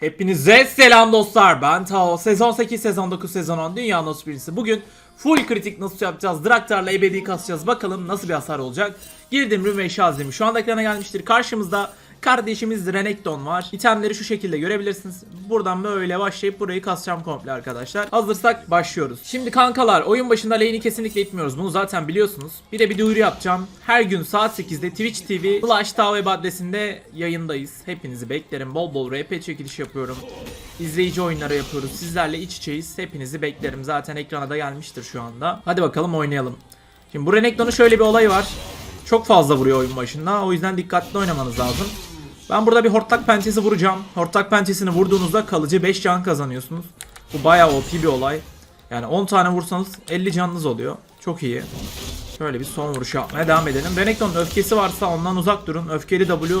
Hepinize selam dostlar. Ben Tao. Sezon 8, sezon 9, sezon 10 Dünya Nos birincisi. Bugün full kritik nasıl yapacağız? Draktar'la ebedi kasacağız. Bakalım nasıl bir hasar olacak. Girdim Rüme Şazimi. Şu anda ekrana gelmiştir. Karşımızda kardeşimiz Renekton var. İtemleri şu şekilde görebilirsiniz. Buradan böyle başlayıp burayı kasacağım komple arkadaşlar. Hazırsak başlıyoruz. Şimdi kankalar oyun başında lane'i kesinlikle itmiyoruz. Bunu zaten biliyorsunuz. Bir de bir duyuru yapacağım. Her gün saat 8'de Twitch TV Flash Tao Web adresinde yayındayız. Hepinizi beklerim. Bol bol RP çekiliş yapıyorum. İzleyici oyunları yapıyoruz. Sizlerle iç içeyiz. Hepinizi beklerim. Zaten ekrana da gelmiştir şu anda. Hadi bakalım oynayalım. Şimdi bu Renekton'un şöyle bir olayı var. Çok fazla vuruyor oyun başında. O yüzden dikkatli oynamanız lazım. Ben burada bir hortlak pençesi vuracağım. Hortlak pençesini vurduğunuzda kalıcı 5 can kazanıyorsunuz. Bu bayağı OP bir olay. Yani 10 tane vursanız 50 canınız oluyor. Çok iyi. Şöyle bir son vuruş yapmaya devam edelim. Renekton'un öfkesi varsa ondan uzak durun. Öfkeli W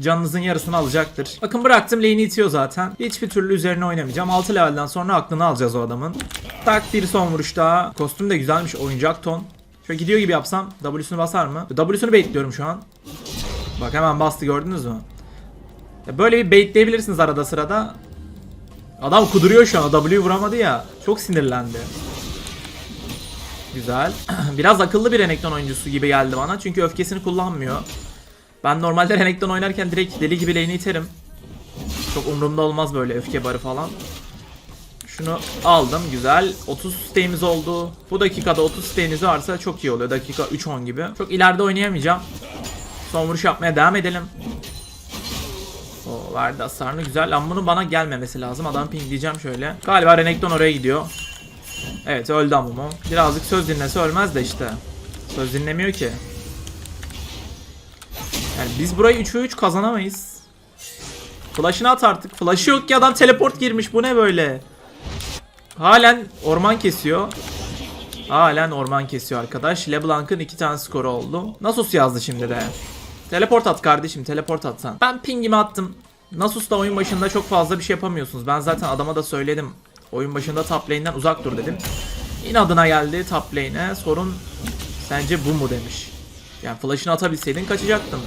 canınızın yarısını alacaktır. Bakın bıraktım lane'i itiyor zaten. Hiçbir türlü üzerine oynamayacağım. 6 levelden sonra aklını alacağız o adamın. Tak bir son vuruş daha. Kostüm de güzelmiş. Oyuncak ton. Şöyle gidiyor gibi yapsam W'sunu basar mı? W'sunu bekliyorum şu an. Bak hemen bastı gördünüz mü? Ya böyle bir baitleyebilirsiniz arada sırada. Adam kuduruyor şu an. W vuramadı ya. Çok sinirlendi. Güzel. Biraz akıllı bir Renekton oyuncusu gibi geldi bana. Çünkü öfkesini kullanmıyor. Ben normalde Renekton oynarken direkt deli gibi lane'i iterim. Çok umurumda olmaz böyle öfke barı falan. Şunu aldım güzel. 30 stay'imiz oldu. Bu dakikada 30 stay'iniz varsa çok iyi oluyor. Dakika 3-10 gibi. Çok ileride oynayamayacağım. Son vuruş yapmaya devam edelim. O verdi hasarını güzel. Ama bunun bana gelmemesi lazım. Adam ping diyeceğim şöyle. Galiba Renekton oraya gidiyor. Evet öldü Amumu. Birazcık söz dinlese ölmez de işte. Söz dinlemiyor ki. Yani biz burayı 3'e 3 kazanamayız. Flash'ını at artık. Flash'ı yok ki adam teleport girmiş. Bu ne böyle? Halen orman kesiyor. Halen orman kesiyor arkadaş. LeBlanc'ın iki tane skoru oldu. Nasus yazdı şimdi de. Teleport at kardeşim teleport atsan. Ben pingimi attım. Nasus'la oyun başında çok fazla bir şey yapamıyorsunuz. Ben zaten adama da söyledim. Oyun başında top lane'den uzak dur dedim. İnadına geldi top lane'e. Sorun sence bu mu demiş. Yani flash'ını atabilseydin kaçacaktın.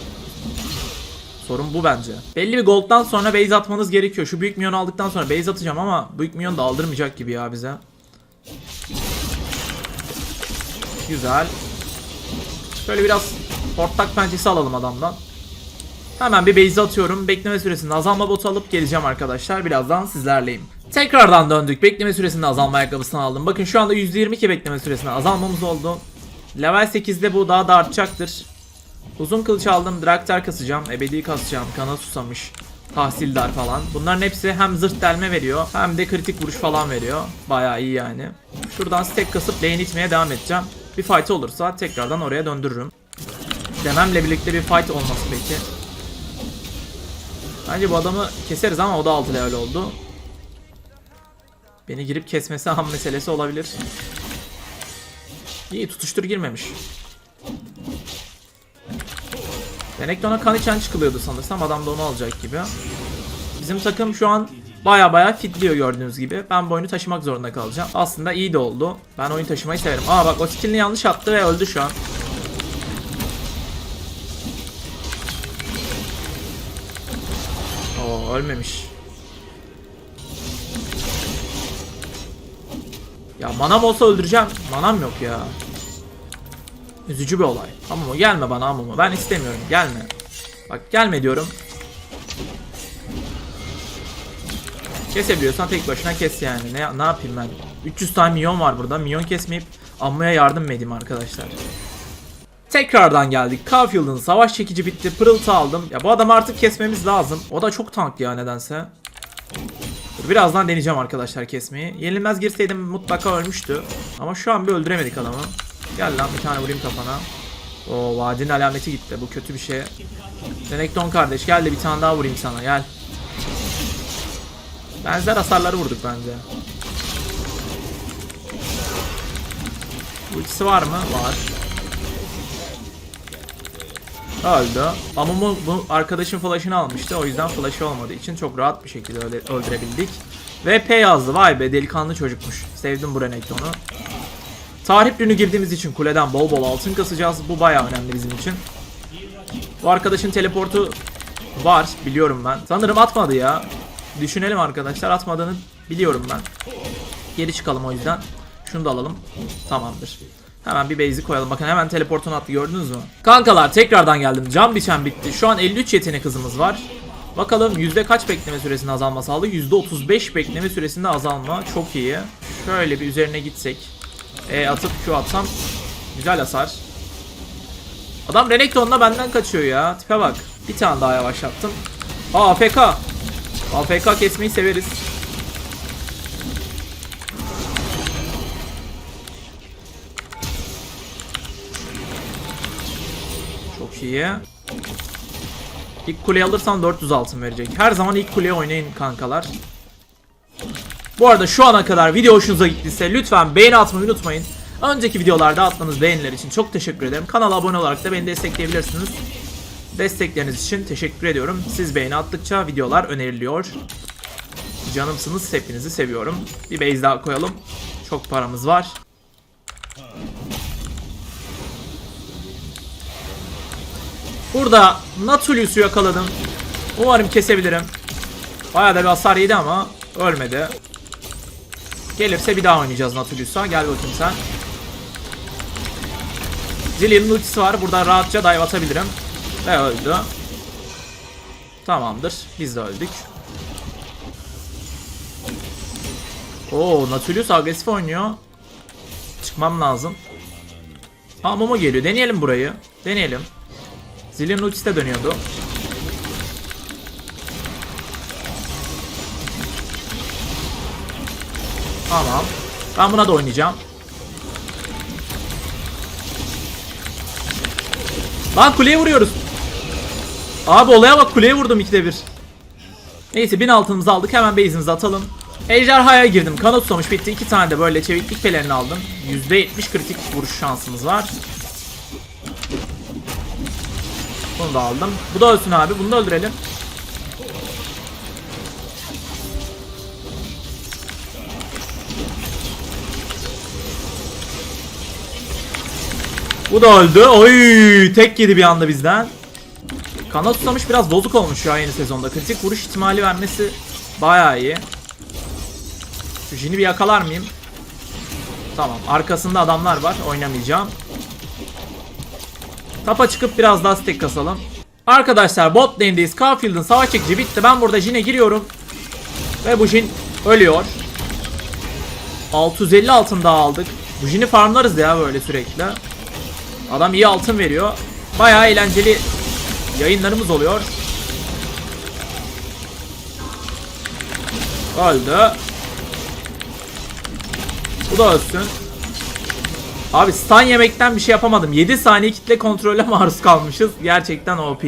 Sorun bu bence. Belli bir gold'dan sonra base atmanız gerekiyor. Şu büyük minyonu aldıktan sonra base atacağım ama büyük minyon da aldırmayacak gibi ya bize. Güzel. Şöyle biraz hortlak pençesi alalım adamdan. Hemen bir base atıyorum. Bekleme süresinde azalma botu alıp geleceğim arkadaşlar. Birazdan sizlerleyim. Tekrardan döndük. Bekleme süresinde azalma ayakkabısını aldım. Bakın şu anda %22 bekleme süresinde azalmamız oldu. Level 8'de bu daha da artacaktır. Uzun kılıç aldım. Draktar kasacağım. Ebedi kasacağım. Kana susamış. Tahsildar falan. Bunların hepsi hem zırh delme veriyor hem de kritik vuruş falan veriyor. Bayağı iyi yani. Şuradan stack kasıp lane itmeye devam edeceğim. Bir fight olursa tekrardan oraya döndürürüm. Dememle birlikte bir fight olması peki. Bence bu adamı keseriz ama o da 6 level oldu. Beni girip kesmesi ham meselesi olabilir. İyi tutuştur girmemiş. Renekton'a kan içen çıkılıyordu sanırsam. Adam da onu alacak gibi. Bizim takım şu an baya baya fitliyor gördüğünüz gibi. Ben bu oyunu taşımak zorunda kalacağım. Aslında iyi de oldu. Ben oyun taşımayı severim. Aa bak o skillini yanlış attı ve öldü şu an. Ölmemiş. Ya manam olsa öldüreceğim. Manam yok ya. Üzücü bir olay. Amumu gelme bana Amumu. Ben istemiyorum. Gelme. Bak gelme diyorum. Kesebiliyorsan tek başına kes yani. Ne, ne yapayım ben? 300 tane milyon var burada. Milyon kesmeyip Ammu'ya yardım edeyim arkadaşlar? Tekrardan geldik. Kafield'ın savaş çekici bitti. Pırıltı aldım. Ya bu adamı artık kesmemiz lazım. O da çok tank ya nedense. Dur, birazdan deneyeceğim arkadaşlar kesmeyi. Yenilmez girseydim mutlaka ölmüştü. Ama şu an bir öldüremedik adamı. Gel lan bir tane vurayım kafana. O vadinin alameti gitti. Bu kötü bir şey. Renekton kardeş gel de bir tane daha vurayım sana gel. Benzer hasarları vurduk bence. Ultisi var mı? Var. Öldü. Ama bu, bu arkadaşın flash'ını almıştı. O yüzden flash'ı olmadığı için çok rahat bir şekilde öyle öldürebildik. VP yazdı. Vay be delikanlı çocukmuş. Sevdim bu Renekton'u. Tahrip ürünü girdiğimiz için kuleden bol bol altın kasacağız. Bu bayağı önemli bizim için. Bu arkadaşın teleportu var biliyorum ben. Sanırım atmadı ya. Düşünelim arkadaşlar. Atmadığını biliyorum ben. Geri çıkalım o yüzden. Şunu da alalım. Tamamdır. Hemen bir base'i koyalım. Bakın hemen teleportunu attı gördünüz mü? Kankalar tekrardan geldim. Cam biçen bitti. Şu an 53 yetenek hızımız var. Bakalım yüzde kaç bekleme süresinde azalma sağladı? Yüzde 35 bekleme süresinde azalma. Çok iyi. Şöyle bir üzerine gitsek. E atıp Q atsam. Güzel hasar. Adam Renekton'la benden kaçıyor ya. Tipe bak. Bir tane daha yavaşlattım. Aa AFK. AFK kesmeyi severiz. Çok iyi. İlk kuleyi alırsam 400 altın verecek. Her zaman ilk kuleye oynayın kankalar. Bu arada şu ana kadar video hoşunuza gittiyse lütfen beğeni atmayı unutmayın. Önceki videolarda attığınız beğeniler için çok teşekkür ederim. Kanala abone olarak da beni destekleyebilirsiniz. Destekleriniz için teşekkür ediyorum. Siz beğeni attıkça videolar öneriliyor. Canımsınız. Hepinizi seviyorum. Bir base daha koyalım. Çok paramız var. Burada Natulius'u yakaladım. Umarım kesebilirim. Bayağı da bir hasar yedi ama ölmedi. Gelirse bir daha oynayacağız Natulius'a. Gel bakayım sen. Zillion'un ultisi var. Burada rahatça dive atabilirim. Ve öldü. Tamamdır. Biz de öldük. Oo, Nautilus agresif oynuyor. Çıkmam lazım. Aa Momo geliyor. Deneyelim burayı. Deneyelim. Zillion ultisi de dönüyordu. Tamam. Ben buna da oynayacağım. Lan kuleye vuruyoruz. Abi olaya bak kuleye vurdum ikide bir. Neyse bin altınımızı aldık hemen base'imizi atalım. Ejderhaya girdim. Kanat tutamış bitti. iki tane de böyle çeviklik pelerini aldım. %70 kritik vuruş şansımız var. Bunu da aldım. Bu da ölsün abi. Bunu da öldürelim. Bu da öldü. Oy, tek yedi bir anda bizden. Kanat tutamış biraz bozuk olmuş ya yeni sezonda. Kritik vuruş ihtimali vermesi bayağı iyi. Şu Jin'i bir yakalar mıyım? Tamam. Arkasında adamlar var. Oynamayacağım. Tapa çıkıp biraz daha stack kasalım. Arkadaşlar bot lane'deyiz. Carfield'ın savaş çekici bitti. Ben burada Jin'e giriyorum. Ve bu Jin ölüyor. 650 altın daha aldık. Bu Jin'i farmlarız ya böyle sürekli. Adam iyi altın veriyor. Bayağı eğlenceli yayınlarımız oluyor. Öldü. Bu da ölsün. Abi stun yemekten bir şey yapamadım. 7 saniye kitle kontrole maruz kalmışız. Gerçekten OP.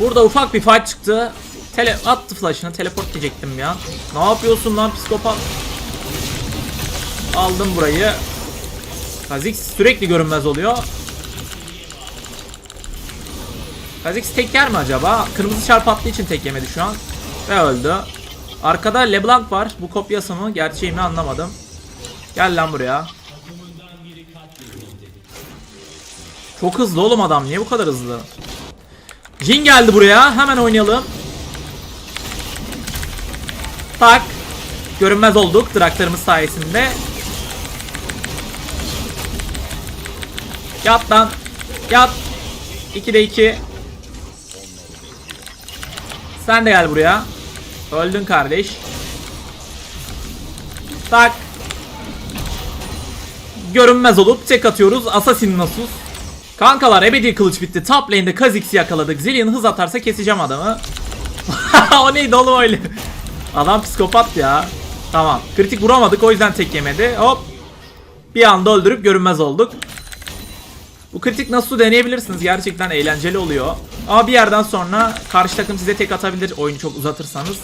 Burada ufak bir fight çıktı. Tele attı flash'ını teleport diyecektim ya. Ne yapıyorsun lan psikopat? Aldım burayı. Kha'Zix sürekli görünmez oluyor. Kha'Zix tek yer mi acaba? Kırmızı çarp attığı için tek yemedi şu an. Ve öldü. Arkada LeBlanc var. Bu kopyası mı? Gerçeği mi anlamadım. Gel lan buraya. Çok hızlı oğlum adam. Niye bu kadar hızlı? Jin geldi buraya. Hemen oynayalım. Tak. Görünmez olduk traktörümüz sayesinde. Yat lan. Yat. 2'de 2. Sen de gel buraya. Öldün kardeş. Tak. Görünmez olup tek atıyoruz. Assassin Nasus. Kankalar ebedi kılıç bitti. Top lane'de Kha'Zix'i yakaladık. Zillion hız atarsa keseceğim adamı. o neydi oğlum öyle? Adam psikopat ya. Tamam. Kritik vuramadık o yüzden tek yemedi. Hop. Bir anda öldürüp görünmez olduk. Bu kritik nasıl deneyebilirsiniz. Gerçekten eğlenceli oluyor. Ama bir yerden sonra karşı takım size tek atabilir oyunu çok uzatırsanız.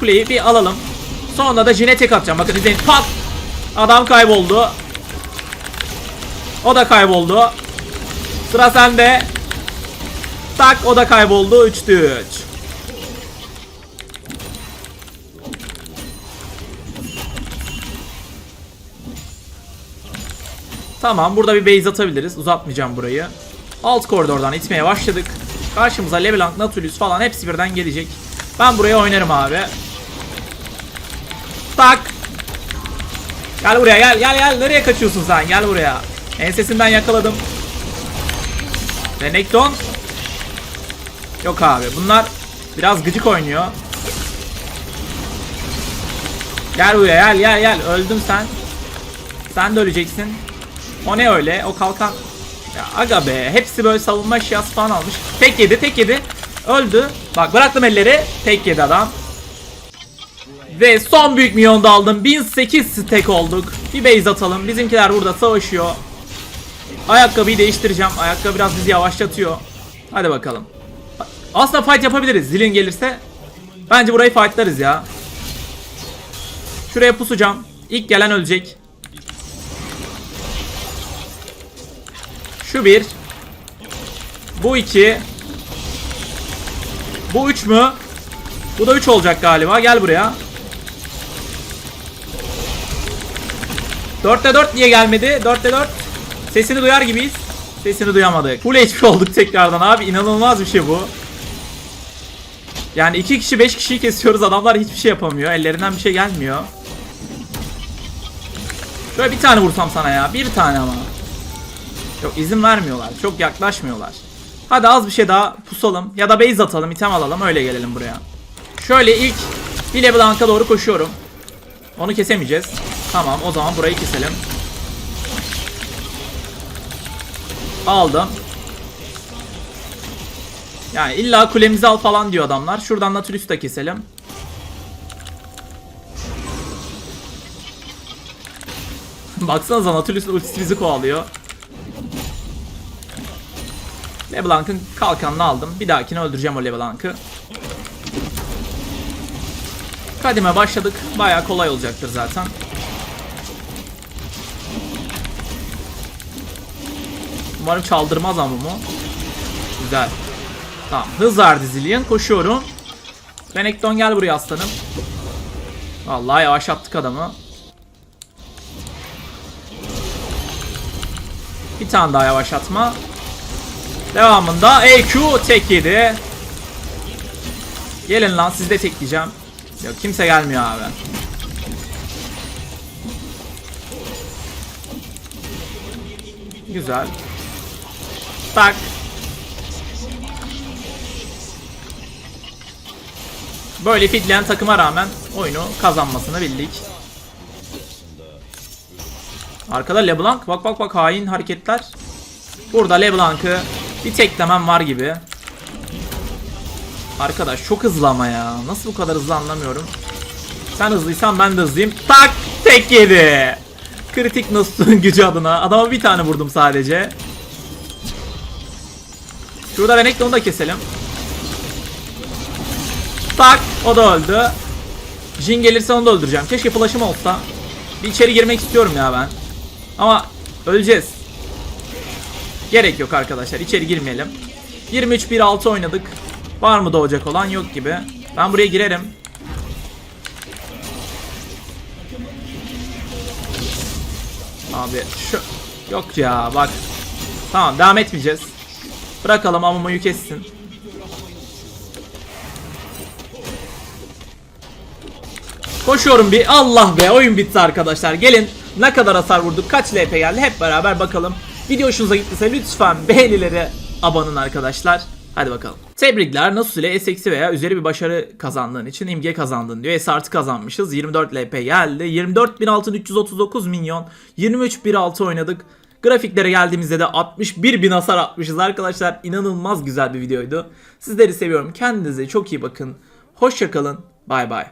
Kuleyi bir alalım. Sonra da Jin'e tek atacağım. Bakın izleyin. Pat! Adam kayboldu. O da kayboldu. Sıra sende. Tak o da kayboldu. 3'tü 3. Tamam burada bir base atabiliriz. Uzatmayacağım burayı. Alt koridordan itmeye başladık. Karşımıza LeBlanc, Nautilus falan hepsi birden gelecek. Ben buraya oynarım abi. Tak. Gel buraya gel gel gel. Nereye kaçıyorsun sen? Gel buraya. Ensesinden yakaladım. Renekton. Yok abi. Bunlar biraz gıcık oynuyor. Gel buraya gel gel gel. Öldün sen. Sen de öleceksin. O ne öyle? O kalkan. Ya aga be. Hepsi böyle savunma eşyası falan almış. Tek yedi tek yedi. Öldü. Bak bıraktım elleri. Tek yedi adam. Ve son büyük milyonu da aldım. 1008 stack olduk. Bir base atalım. Bizimkiler burada savaşıyor. Ayakkabıyı değiştireceğim. Ayakkabı biraz bizi yavaşlatıyor. Hadi bakalım. Aslında fight yapabiliriz. Zilin gelirse. Bence burayı fightlarız ya. Şuraya pusacağım. İlk gelen ölecek. Şu bir. Bu iki. Bu üç mü? Bu da üç olacak galiba. Gel buraya. 4'te 4 niye gelmedi? 4'te 4. Sesini duyar gibiyiz. Sesini duyamadık. Full HP olduk tekrardan abi. İnanılmaz bir şey bu. Yani iki kişi 5 kişiyi kesiyoruz. Adamlar hiçbir şey yapamıyor. Ellerinden bir şey gelmiyor. Şöyle bir tane vursam sana ya. Bir tane ama. Yok izin vermiyorlar. Çok yaklaşmıyorlar. Hadi az bir şey daha pusalım. Ya da base atalım. item alalım. Öyle gelelim buraya. Şöyle ilk bir LeBlanc'a doğru koşuyorum. Onu kesemeyeceğiz. Tamam o zaman burayı keselim. Aldım. Yani illa kulemizi al falan diyor adamlar. Şuradan Nautilus da keselim. Baksanıza Nautilus ultisi bizi kovalıyor. LeBlanc'ın kalkanını aldım. Bir dahakine öldüreceğim o LeBlanc'ı. Kadime başladık. Baya kolay olacaktır zaten. Umarım çaldırmaz ama bu. Güzel. Tamam. Hız verdi Zillion. Koşuyorum. Renekton gel buraya aslanım. Vallahi yavaşlattık adamı. Bir tane daha yavaşlatma. Devamında EQ tek yedi. Gelin lan siz de tekleyeceğim. Yok kimse gelmiyor abi. Güzel. Tak. Böyle fitleyen takıma rağmen oyunu kazanmasını bildik. Arkada LeBlanc. Bak bak bak hain hareketler. Burada LeBlanc'ı bir teklemem var gibi. Arkadaş çok hızlı ama ya. Nasıl bu kadar hızlı anlamıyorum. Sen hızlıysan ben de hızlıyım. Tak! Tek yedi. Kritik Nus'un gücü adına. Adama bir tane vurdum sadece. Şurada Renekton'u onu da keselim. Tak! O da öldü. Jin gelirse onu da öldüreceğim. Keşke flash'ım olsa. Bir içeri girmek istiyorum ya ben. Ama öleceğiz. Gerek yok arkadaşlar. İçeri girmeyelim. 23-1-6 oynadık. Var mı doğacak olan yok gibi. Ben buraya girerim. Abi şu yok ya bak. Tamam devam etmeyeceğiz. Bırakalım Amumu'yu kessin. Koşuyorum bir. Allah be oyun bitti arkadaşlar. Gelin ne kadar hasar vurduk, kaç LP geldi hep beraber bakalım. Video hoşunuza gittiyse lütfen beğenileri abanın arkadaşlar. Hadi bakalım. Tebrikler Nasus ile S veya üzeri bir başarı kazandığın için imge kazandın diyor. S artı kazanmışız. 24 LP geldi. 24.6339 milyon. 23.16 oynadık. Grafiklere geldiğimizde de 61 bin hasar atmışız arkadaşlar. İnanılmaz güzel bir videoydu. Sizleri seviyorum. Kendinize çok iyi bakın. Hoşçakalın. Bay bay.